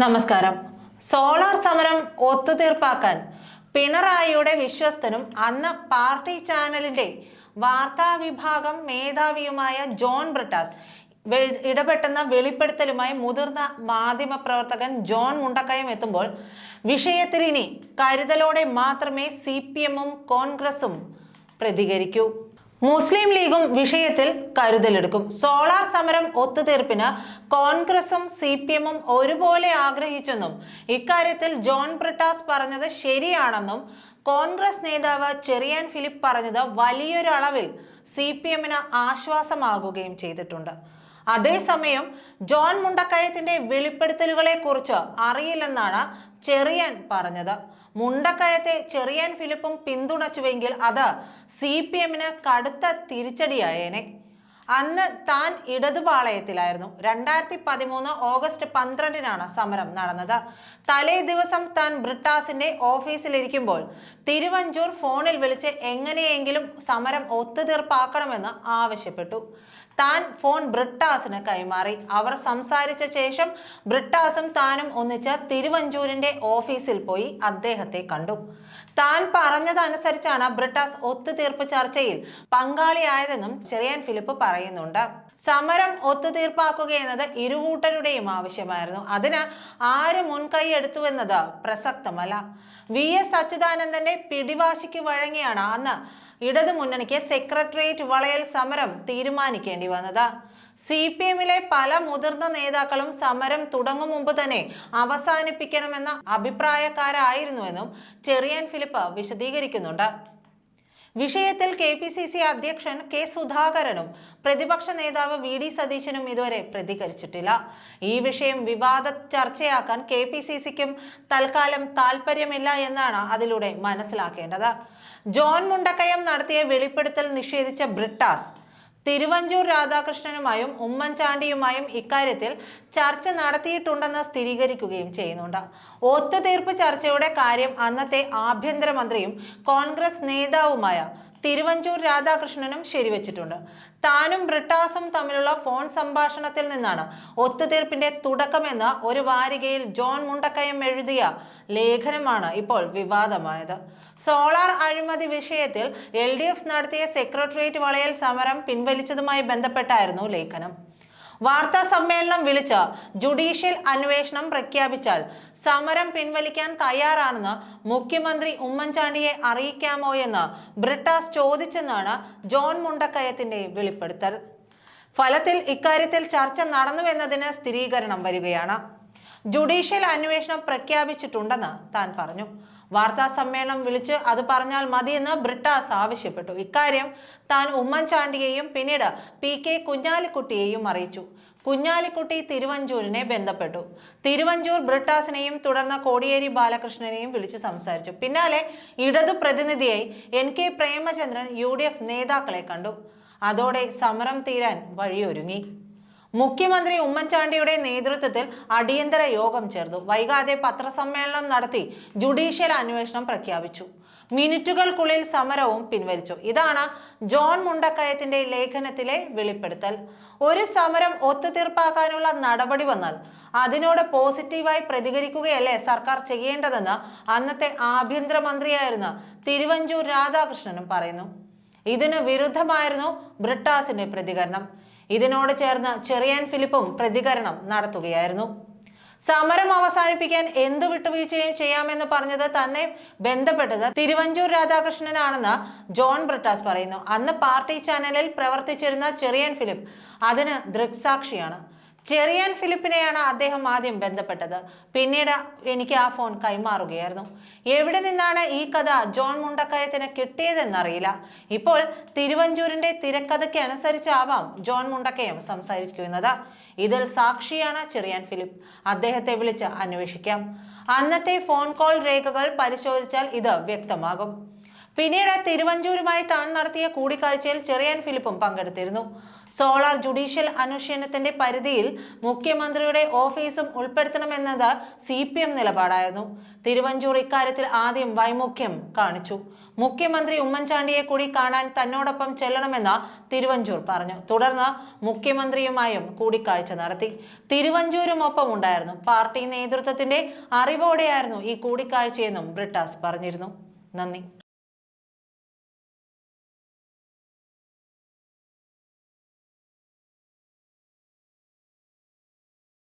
നമസ്കാരം. സോളാർ സമരം ഒത്തുതീർപ്പാക്കാൻ പിണറായിയുടെ വിശ്വസ്തനും അന്ന് പാർട്ടി ചാനലിന്റെ വാർത്താ വിഭാഗം മേധാവിയുമായ ജോൺ ബ്രിട്ടാസ് ഇടപെട്ടെന്ന വെളിപ്പെടുത്തലുമായി മുതിർന്ന മാധ്യമ പ്രവർത്തകൻ ജോൺ മുണ്ടക്കയം എത്തുമ്പോൾ വിഷയത്തിൽ ഇനി കരുതലോടെ മാത്രമേ സി പി എമ്മും കോൺഗ്രസും പ്രതികരിക്കൂ. മുസ്ലിം ലീഗും വിഷയത്തിൽ കരുതലെടുക്കും. സോളാർ സമരം ഒത്തുതീർപ്പിന് കോൺഗ്രസും സി പി എമ്മും ഒരുപോലെ ആഗ്രഹിച്ചെന്നും ഇക്കാര്യത്തിൽ ജോൺ ബ്രിട്ടാസ് പറഞ്ഞത് ശരിയാണെന്നും കോൺഗ്രസ് നേതാവ് ചെറിയാൻ ഫിലിപ്പ് പറഞ്ഞത് വലിയൊരളവിൽ സി പി എമ്മിന് ആശ്വാസമാകുകയും ചെയ്തിട്ടുണ്ട്. അതേസമയം ജോൺ മുണ്ടക്കയത്തിന്റെ വെളിപ്പെടുത്തലുകളെ കുറിച്ച് അറിയില്ലെന്നാണ് ചെറിയാൻ പറഞ്ഞത്. മുണ്ടക്കയത്തെ ചെറിയാൻ ഫിലിപ്പും പിന്തുണച്ചുവെങ്കിൽ അത് സി പി എമ്മിന് കടുത്ത തിരിച്ചടിയായേനെ. അന്ന് താൻ ഇടതുപാളയത്തിലായിരുന്നു. രണ്ടായിരത്തി പതിമൂന്ന് ഓഗസ്റ്റ് പന്ത്രണ്ടിനാണ് സമരം നടന്നത്. തലേ ദിവസം താൻ ബ്രിട്ടാസിന്റെ ഓഫീസിലിരിക്കുമ്പോൾ തിരുവഞ്ചൂർ ഫോണിൽ വിളിച്ച് എങ്ങനെയെങ്കിലും സമരം ഒത്തുതീർപ്പാക്കണമെന്ന് ആവശ്യപ്പെട്ടു. താൻ ഫോൺ ബ്രിട്ടാസിന് കൈമാറി. അവർ സംസാരിച്ച ശേഷം ബ്രിട്ടാസും താനും ഒന്നിച്ച് തിരുവഞ്ചൂരിന്റെ ഓഫീസിൽ പോയി അദ്ദേഹത്തെ കണ്ടു. താൻ പറഞ്ഞതനുസരിച്ചാണ് ബ്രിട്ടാസ് ഒത്തുതീർപ്പ് ചർച്ചയിൽ പങ്കാളിയായതെന്നും ചെറിയാൻ ഫിലിപ്പ് പറയുന്നുണ്ട്. സമരം ഒത്തുതീർപ്പാക്കുക എന്നത് ഇരുകൂട്ടരുടെയും ആവശ്യമായിരുന്നു. അതിന് ആര് മുൻകൈ എടുത്തുവെന്നത് പ്രസക്തമല്ല. വി എസ് അച്യുതാനന്ദന്റെ പിടിവാശിക്ക് വഴങ്ങിയാണ് അന്ന് ഇടതു മുന്നണിക്ക് സെക്രട്ടേറിയറ്റ് വളയൽ സമരം തീരുമാനിക്കേണ്ടി വന്നത്. സി പി എമ്മിലെ പല മുതിർന്ന നേതാക്കളും സമരം തുടങ്ങും മുമ്പ് തന്നെ അവസാനിപ്പിക്കണമെന്ന അഭിപ്രായക്കാരായിരുന്നുവെന്നും ചെറിയാൻ ഫിലിപ്പ് വിശദീകരിക്കുന്നുണ്ട്. വിഷയത്തിൽ കെ പി സി സി അധ്യക്ഷൻ കെ സുധാകരനും പ്രതിപക്ഷ നേതാവ് വി ഡി സതീശനും ഇതുവരെ പ്രതികരിച്ചിട്ടില്ല. ഈ വിഷയം വിവാദ ചർച്ചയാക്കാൻ കെ പി സി സിക്കും തൽക്കാലം താല്പര്യമില്ല എന്നാണ് അതിലൂടെ മനസ്സിലാക്കേണ്ടത്. ജോൺ മുണ്ടക്കയം നടത്തിയ വെളിപ്പെടുത്തൽ നിഷേധിച്ച ബ്രിട്ടാസ് തിരുവഞ്ചൂർ രാധാകൃഷ്ണനുമായും ഉമ്മൻചാണ്ടിയുമായും ഇക്കാര്യത്തിൽ ചർച്ച നടത്തിയിട്ടുണ്ടെന്ന് സ്ഥിരീകരിക്കുകയും ചെയ്യുന്നുണ്ട്. ഒത്തുതീർപ്പ് ചർച്ചയുടെ കാര്യം അന്നത്തെ ആഭ്യന്തരമന്ത്രിയും കോൺഗ്രസ് നേതാവുമായ തിരുവഞ്ചൂർ രാധാകൃഷ്ണനും ശരിവച്ചിട്ടുണ്ട്. താനും ബ്രിട്ടാസും തമ്മിലുള്ള ഫോൺ സംഭാഷണത്തിൽ നിന്നാണ് ഒത്തുതീർപ്പിന്റെ തുടക്കമെന്ന് ഒരു വാരികയിൽ ജോൺ മുണ്ടക്കയം എഴുതിയ ലേഖനമാണ് ഇപ്പോൾ വിവാദമായത്. സോളാർ അഴിമതി വിഷയത്തിൽ എൽ നടത്തിയ സെക്രട്ടേറിയറ്റ് വളയൽ സമരം പിൻവലിച്ചതുമായി ബന്ധപ്പെട്ടായിരുന്നു ലേഖനം. വാർത്താ സമ്മേളനം വിളിച്ച് ജുഡീഷ്യൽ അന്വേഷണം പ്രഖ്യാപിച്ചാൽ സമരം പിൻവലിക്കാൻ തയ്യാറാണെന്ന് മുഖ്യമന്ത്രി ഉമ്മൻചാണ്ടിയെ അറിയിക്കാമോ എന്ന് ബ്രിട്ടാസ് ചോദിച്ചെന്നാണ് ജോൺ മുണ്ടക്കയത്തിന്റെ വെളിപ്പെടുത്തൽ. ഫലത്തിൽ ഇക്കാര്യത്തിൽ ചർച്ച നടന്നുവെന്നതിന് സ്ഥിരീകരണം വരികയാണ്. ജുഡീഷ്യൽ അന്വേഷണം പ്രഖ്യാപിച്ചിട്ടുണ്ടെന്ന് താൻ പറഞ്ഞു. വാർത്താ സമ്മേളനം വിളിച്ച് അത് പറഞ്ഞാൽ മതിയെന്ന് ബ്രിട്ടാസ് ആവശ്യപ്പെട്ടു. ഇക്കാര്യം താൻ ഉമ്മൻചാണ്ടിയെയും പിന്നീട് പി കെ കുഞ്ഞാലിക്കുട്ടിയെയും അറിയിച്ചു. കുഞ്ഞാലിക്കുട്ടി തിരുവഞ്ചൂരിനെ ബന്ധപ്പെട്ടു. തിരുവഞ്ചൂർ ബ്രിട്ടാസിനെയും തുടർന്ന് കോടിയേരി ബാലകൃഷ്ണനെയും വിളിച്ച് സംസാരിച്ചു. പിന്നാലെ ഇടതു പ്രതിനിധിയായി എൻ കെ പ്രേമചന്ദ്രൻ യു നേതാക്കളെ കണ്ടു. അതോടെ സമരം തീരാൻ വഴിയൊരുങ്ങി. മുഖ്യമന്ത്രി ഉമ്മൻചാണ്ടിയുടെ നേതൃത്വത്തിൽ അടിയന്തര യോഗം ചേർന്നു. വൈകാതെ പത്രസമ്മേളനം നടത്തി ജുഡീഷ്യൽ അന്വേഷണം പ്രഖ്യാപിച്ചു. മിനിറ്റുകൾക്കുള്ളിൽ സമരവും പിൻവലിച്ചു. ഇതാണ് ജോൺ മുണ്ടക്കയത്തിന്റെ ലേഖനത്തിലെ വെളിപ്പെടുത്തൽ. ഒരു സമരം ഒത്തുതീർപ്പാക്കാനുള്ള നടപടി വന്നാൽ അതിനോട് പോസിറ്റീവായി പ്രതികരിക്കുകയല്ലേ സർക്കാർ ചെയ്യേണ്ടതെന്ന് അന്നത്തെ ആഭ്യന്തരമന്ത്രിയായിരുന്ന തിരുവഞ്ചൂർ രാധാകൃഷ്ണനും പറയുന്നു. ഇതിന് വിരുദ്ധമായിരുന്നു ബ്രിട്ടാസിന്റെ പ്രതികരണം. ഇതിനോട് ചേർന്ന് ചെറിയാൻ ഫിലിപ്പും പ്രതികരണം നടത്തുകയായിരുന്നു. സമരം അവസാനിപ്പിക്കാൻ എന്ത് വിട്ടുവീഴ്ചയും ചെയ്യാമെന്ന് പറഞ്ഞത് തന്നെ ബന്ധപ്പെട്ടത് തിരുവഞ്ചൂർ രാധാകൃഷ്ണനാണെന്ന് ജോൺ ബ്രിട്ടാസ് പറയുന്നു. അന്ന് പാർട്ടി ചാനലിൽ പ്രവർത്തിച്ചിരുന്ന ചെറിയൻ ഫിലിപ്പ് അതിന് ദൃക്സാക്ഷിയാണ്. ചെറിയാൻ ഫിലിപ്പിനെയാണ് അദ്ദേഹം ആദ്യം ബന്ധപ്പെട്ടത്. പിന്നീട് എനിക്ക് ആ ഫോൺ കൈമാറുകയായിരുന്നു. എവിടെ നിന്നാണ് ഈ കഥ ജോൺ മുണ്ടക്കയത്തിന് കിട്ടിയതെന്നറിയില്ല. ഇപ്പോൾ തിരുവഞ്ചൂരിന്റെ തിരക്കഥയ്ക്ക് അനുസരിച്ചാവാം ജോൺ മുണ്ടക്കയം സംസാരിക്കുന്നത് ഇതിൽ സാക്ഷിയാണ് ചെറിയാൻ ഫിലിപ്പ്. അദ്ദേഹത്തെ വിളിച്ച് അന്വേഷിക്കാം. അന്നത്തെ ഫോൺ കോൾ രേഖകൾ പരിശോധിച്ചാൽ ഇത് വ്യക്തമാകും. പിന്നീട് തിരുവഞ്ചൂരുമായി താൻ നടത്തിയ കൂടിക്കാഴ്ചയിൽ ചെറിയാൻ ഫിലിപ്പും പങ്കെടുത്തിരുന്നു. സോളാർ ജുഡീഷ്യൽ അന്വേഷണത്തിന്റെ പരിധിയിൽ മുഖ്യമന്ത്രിയുടെ ഓഫീസും ഉൾപ്പെടുത്തണമെന്നത് സി പി എം നിലപാടായിരുന്നു. തിരുവഞ്ചൂർ ഇക്കാര്യത്തിൽ ആദ്യം വൈമുഖ്യം കാണിച്ചു. മുഖ്യമന്ത്രി ഉമ്മൻചാണ്ടിയെ കൂടി കാണാൻ തന്നോടൊപ്പം ചെല്ലണമെന്ന് തിരുവഞ്ചൂർ പറഞ്ഞു. തുടർന്ന് മുഖ്യമന്ത്രിയുമായും കൂടിക്കാഴ്ച നടത്തി. തിരുവഞ്ചൂരും ഒപ്പം ഉണ്ടായിരുന്നു. പാർട്ടി നേതൃത്വത്തിന്റെ അറിവോടെയായിരുന്നു ഈ കൂടിക്കാഴ്ചയെന്നും ബ്രിട്ടാസ് പറഞ്ഞിരുന്നു. നന്ദി.